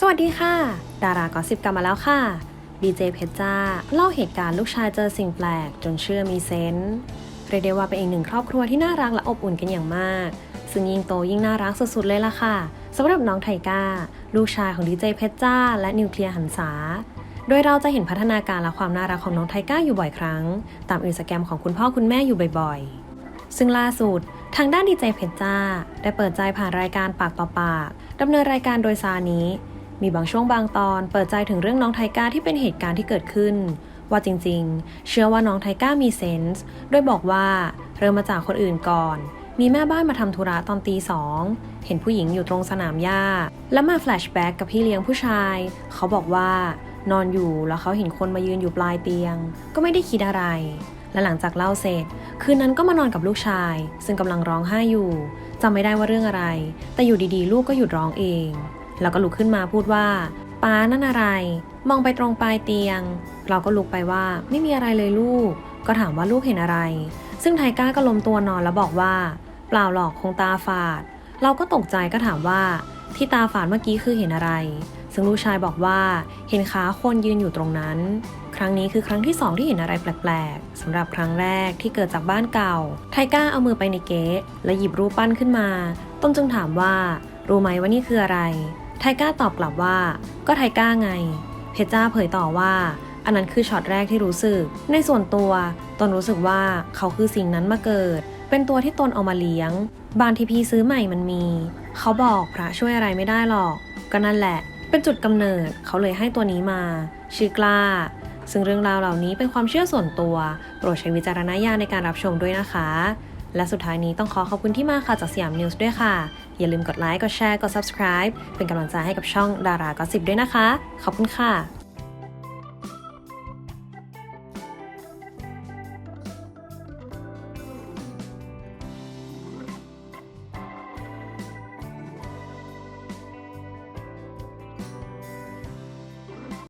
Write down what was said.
สวัสดีค่ะ ดารากอสิบกลับมาแล้วค่ะดีเจเพชรจ้า เล่าเหตุการณ์ลูกชายเจอสิ่งแปลก จนเชื่อมีเซนส์เรียกได้ว่าเป็นอีกหนึ่งครอบครัวที่น่ารักและอบอุ่นกันอย่างมาก ซึ่งยิ่งโตยิ่งน่ารักสุดๆเลยล่ะค่ะสำหรับน้องไทก้า ลูกชายของดีเจเพชรจ้า และนิวเคลียร์หันษาโดยเราจะเห็นพัฒนาการและความน่ารักของน้องไทก้าอยู่บ่อยครั้ง ตามอินสตาแกรมของคุณพ่อคุณแม่อยู่บ่อยๆ ซึ่งล่าสุด ทางด้านดีเจเพชรจ้า ได้เปิดใจผ่านรายการปากต่อปากดำเนินรายการโดยซานี้ มีบางช่วงบางตอนเปิดใจถึงเรื่องน้องไทก้าที่เป็นเหตุการณ์ที่เกิดขึ้น ว่าจริงๆ เชื่อว่าน้องไทก้ามีเซนส์โดยบอกว่าเริ่มมาจากคนอื่นก่อน มีแม่บ้านมาทำธุระตอนตีสองเห็นผู้หญิงอยู่ตรงสนามหญ้า แล้วมาแฟลชแบ็กกับพี่เลี้ยงผู้ชาย เขาบอกว่านอนอยู่แล้วเขาเห็นคนมายืนอยู่ปลายเตียง ก็ไม่ได้คิดอะไร และหลังจากเล่าเสร็จ คืนนั้นก็มานอนกับลูกชาย ซึ่งกำลังร้องไห้อยู่จำไม่ได้ว่าเรื่องอะไร แต่อยู่ดีๆ ลูกก็หยุดร้องเอง แล้วก็ลุกขึ้นมาพูดว่าป้านั่นอะไร มองไปตรงปลายเตียง เราก็ลุกไปว่าไม่มีอะไรเลยลูก ก็ถามว่าลูกเห็นอะไร ซึ่งไทก้าก็ล้มตัวนอนแล้วบอกว่า เปล่าหรอกคงตาฝาด เราก็ตกใจก็ถามว่า ที่ตาฝาดเมื่อกี้คือเห็นอะไร ซึ่งลูกชายบอกว่า เห็นขาคนยืนอยู่ตรงนั้น ครั้งนี้คือครั้งที่สองที่เห็นอะไรแปลกๆสำหรับครั้งแรกที่เกิดจากบ้านเก่า ไทก้าเอามือไปในเก๊ะและหยิบรูปปั้นขึ้นมา ต้นจึงถามว่า รู้ไหมว่านี่คืออะไร ไทก้าตอบกลับว่า ก็ไทก้าไง เพชจ้าเผยต่อว่า อันนั้นคือช็อตแรกที่รู้สึก ในส่วนตัว ตนรู้สึกว่าเขาคือสิ่งนั้นมาเกิด เป็นตัวที่ตนเอามาเลี้ยง บานที่พี่ซื้อใหม่มันมี เขาบอกพระช่วยอะไรไม่ได้หรอก ก็นั่นแหละ เป็นจุดกำเนิด เขาเลยให้ตัวนี้มา ชื่อกล้า ซึ่งเรื่องราวเหล่านี้เป็นความเชื่อส่วนตัว โปรดใช้วิจารณญาณในการรับชมด้วยนะคะ และสุดท้ายนี้ต้องขอขอบคุณที่มาค่ะจากสยามนิวส์ด้วยค่ะ อย่าลืมกดไลค์ กดแชร์ กด subscribe เป็นกำลังใจให้กับช่องดารากอสิบด้วยนะคะ ขอบคุณค่ะ